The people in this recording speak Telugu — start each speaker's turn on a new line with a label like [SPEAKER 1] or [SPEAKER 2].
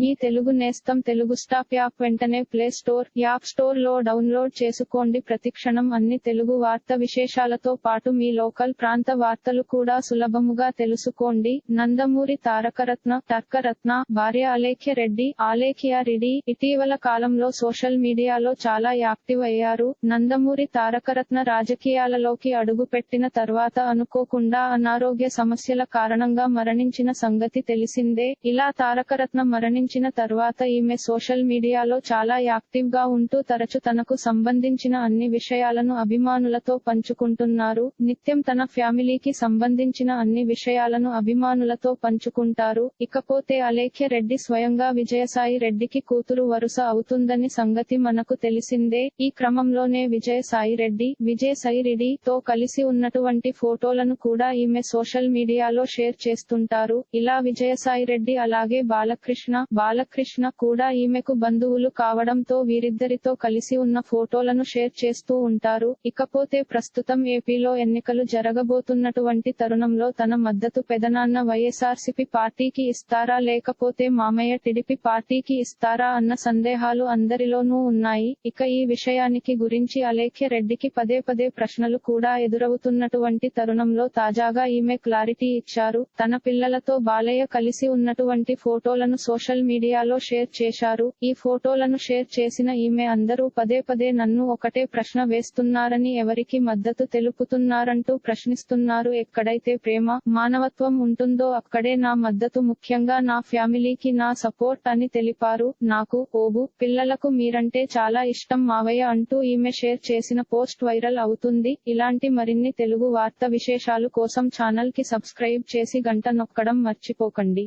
[SPEAKER 1] మీ తెలుగు నేస్తం తెలుగు స్టాప్ యాప్ వెంటనే ప్లే స్టోర్ యాప్ స్టోర్లో డౌన్లోడ్ చేసుకోండి. ప్రతిక్షణం అన్ని తెలుగు వార్త విశేషాలతో పాటు మీ లోకల్ ప్రాంత వార్తలు కూడా సులభముగా తెలుసుకోండి. నందమూరి తారకరత్న తర్కరత్న భార్య అలేఖ్య రెడ్డి ఆలేఖ్య రెడ్డి ఇటీవల కాలంలో సోషల్ మీడియాలో చాలా యాక్టివ్ అయ్యారు. నందమూరి తారకరత్న రాజకీయాలలోకి అడుగు పెట్టిన తర్వాత అనుకోకుండా అనారోగ్య సమస్యల కారణంగా మరణించిన సంగతి తెలిసిందే. ఇలా తారకరత్న మరణించిన తర్వాత ఈమె సోషల్ మీడియాలో చాలా యాక్టివ్గా ఉంటూ తరచు తనకు సంబంధించిన అన్ని విషయాలను అభిమానులతో పంచుకుంటున్నారు. నిత్యం తన ఫ్యామిలీకి సంబంధించిన అన్ని విషయాలను అభిమానులతో పంచుకుంటారు. ఇకపోతే అలేఖ్య రెడ్డి స్వయంగా విజయసాయి రెడ్డికి కూతురు వరుస అవుతుందని సంగతి మనకు తెలిసిందే. ఈ క్రమంలోనే విజయసాయి రెడ్డి విజయసాయి రెడ్డి తో కలిసి ఉన్నటువంటి ఫోటోలను కూడా ఈమె సోషల్ మీడియాలో షేర్ చేస్తుంటారు. ఇలా విజయసాయి రెడ్డి అలాగే బాలకృష్ణ బాలకృష్ణ కూడా ఈమెకు బంధువులు కావడంతో వీరిద్దరితో కలిసి ఉన్న ఫోటోలను షేర్ చేస్తూ ఉంటారు. ఇకపోతే ప్రస్తుతం ఏపీలో ఎన్నికలు జరగబోతున్నటువంటి తరుణంలో తన మద్దతు పెదనాన్న వైఎస్ఆర్సీపీ పార్టీకి ఇస్తారా లేకపోతే మామయ్య టిడిపి పార్టీకి ఇస్తారా అన్న సందేహాలు అందరిలోనూ ఉన్నాయి. ఇక ఈ విషయానికి గురించి అలేఖ్య రెడ్డికి పదే పదే ప్రశ్నలు కూడా ఎదురవుతున్నటువంటి తరుణంలో తాజాగా ఈమె క్లారిటీ ఇచ్చారు. తన పిల్లలతో బాలయ్య కలిసి ఉన్నటువంటి ఫోటోలను సోషల్ మీడియాలో షేర్ చేశారు. ఈ ఫోటోలను షేర్ చేసిన ఈమె అందరూ పదే పదే నన్ను ఒకటే ప్రశ్న వేస్తున్నారని ఎవరికి మద్దతు తెలుపుతున్నారంటూ ప్రశ్నిస్తున్నారు. ఎక్కడైతే ప్రేమ మానవత్వం ఉంటుందో అక్కడే నా మద్దతు ముఖ్యంగా నా ఫ్యామిలీకి నా సపోర్ట్ అని తెలిపారు. నాకు ఓబు పిల్లలకు మీరంటే చాలా ఇష్టం మావయ్య అంటూ ఈమె షేర్ చేసిన పోస్ట్ వైరల్ అవుతుంది. ఇలాంటి మరిన్ని తెలుగు వార్త విశేషాలు కోసం ఛానల్కి సబ్స్క్రైబ్ చేసి గంట నొక్కడం మర్చిపోకండి.